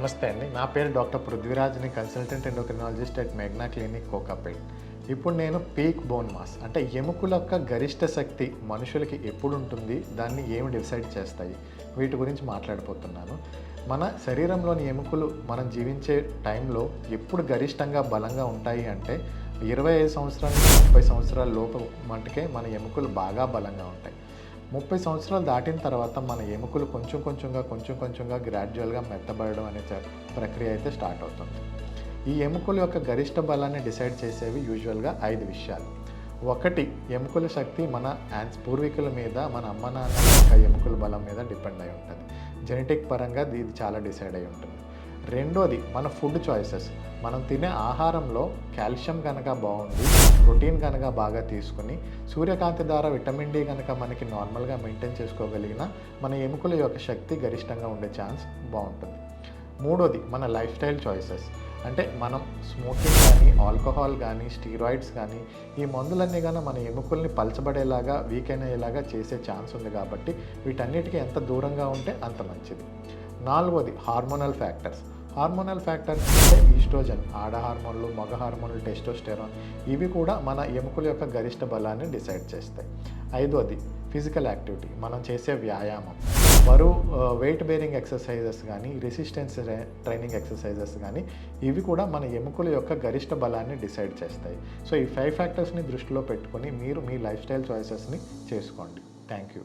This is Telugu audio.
నమస్తే అండి. నా పేరు doctor పృథ్వీరాజ్ని consultant endocrinologist at Megna clinic Kokapet. ఇప్పుడు నేను పీక్ బోన్ మాస్ అంటే ఎముకల యొక్క గరిష్ట శక్తి మనుషులకి ఎప్పుడు ఉంటుంది దాన్ని ఏమి డిసైడ్ చేస్తాయి వీటి గురించి మాట్లాడిపోతున్నాను మన శరీరంలోని ఎముకలు మనం జీవించే టైంలో ఎప్పుడు గరిష్టంగా బలంగా ఉంటాయి అంటే ఇరవై ఐదు సంవత్సరాల నుంచి ముప్పై సంవత్సరాల లోపు మటుకే మన ఎముకలు బాగా బలంగా ఉంటాయి. ముప్పై సంవత్సరాలు దాటిన తర్వాత మన ఎముకలు కొంచెం కొంచెంగా కొంచెం కొంచెంగా గ్రాడ్యువల్గా మెత్తబడడం అనే చ- ప్రక్రియ అయితే స్టార్ట్ అవుతుంది. ఈ ఎముకల యొక్క గరిష్ట బలాన్ని డిసైడ్ చేసేవి యూజువల్గా ఐదు విషయాలు. ఒకటి ఎముకల శక్తి మన యాన్స్ పూర్వీకుల మీద మన అమ్మ నాన్న యొక్క ఎముకల బలం మీద డిపెండ్ అయి ఉంటుంది. జెనెటిక్ పరంగా ఇది చాలా డిసైడ్ అయి ఉంటుంది. రెండోది మన ఫుడ్ చాయిసెస్ మనం తినే ఆహారంలో కాల్షియం కనుక బాగుంది ప్రోటీన్ కనుక బాగా తీసుకుని సూర్యకాంతి ద్వారా విటమిన్ డి కనుక మనకి నార్మల్గా మెయింటైన్ చేసుకోగలిగిన మన ఎముకల యొక్క శక్తి గరిష్టంగా ఉండే ఛాన్స్ బాగుంటుంది. మూడోది మన లైఫ్ స్టైల్ చాయిసెస్ అంటే మనం స్మోకింగ్ కానీ ఆల్కహాల్ కానీ స్టీరాయిడ్స్ కానీ ఈ మందులన్నీ కానీ మన ఎముకల్ని పలచబడేలాగా వీక్ అయ్యేలాగా చేసే ఛాన్స్ ఉంది కాబట్టి వీటన్నిటికీ ఎంత దూరంగా ఉంటే అంత మంచిది. నాలుగోది హార్మోనల్ ఫ్యాక్టర్స్ హార్మోనల్ ఫ్యాక్టర్స్ అంటే ఈస్ట్రోజన్ ఆడ హార్మోన్లు మగ హార్మోన్లు టెస్టోస్టెరాన్. ఇవి కూడా మన ఎముకల యొక్క గరిష్ట బలాన్ని డిసైడ్ చేస్తాయి. ఐదోది ఫిజికల్ యాక్టివిటీ. మనం చేసే వ్యాయామం. బరువు వెయిట్ బేరింగ్ ఎక్సర్సైజెస్ కానీ రెసిస్టెన్స్ ట్రైనింగ్ ఎక్సర్సైజెస్ కానీ ఇవి కూడా మన ఎముకల యొక్క గరిష్ట బలాన్ని డిసైడ్ చేస్తాయి. సో ఈ ఫైవ్ ఫ్యాక్టర్స్ని దృష్టిలో పెట్టుకొని మీరు మీ లైఫ్ స్టైల్ చాయిసెస్ని చేసుకోండి. Thank you.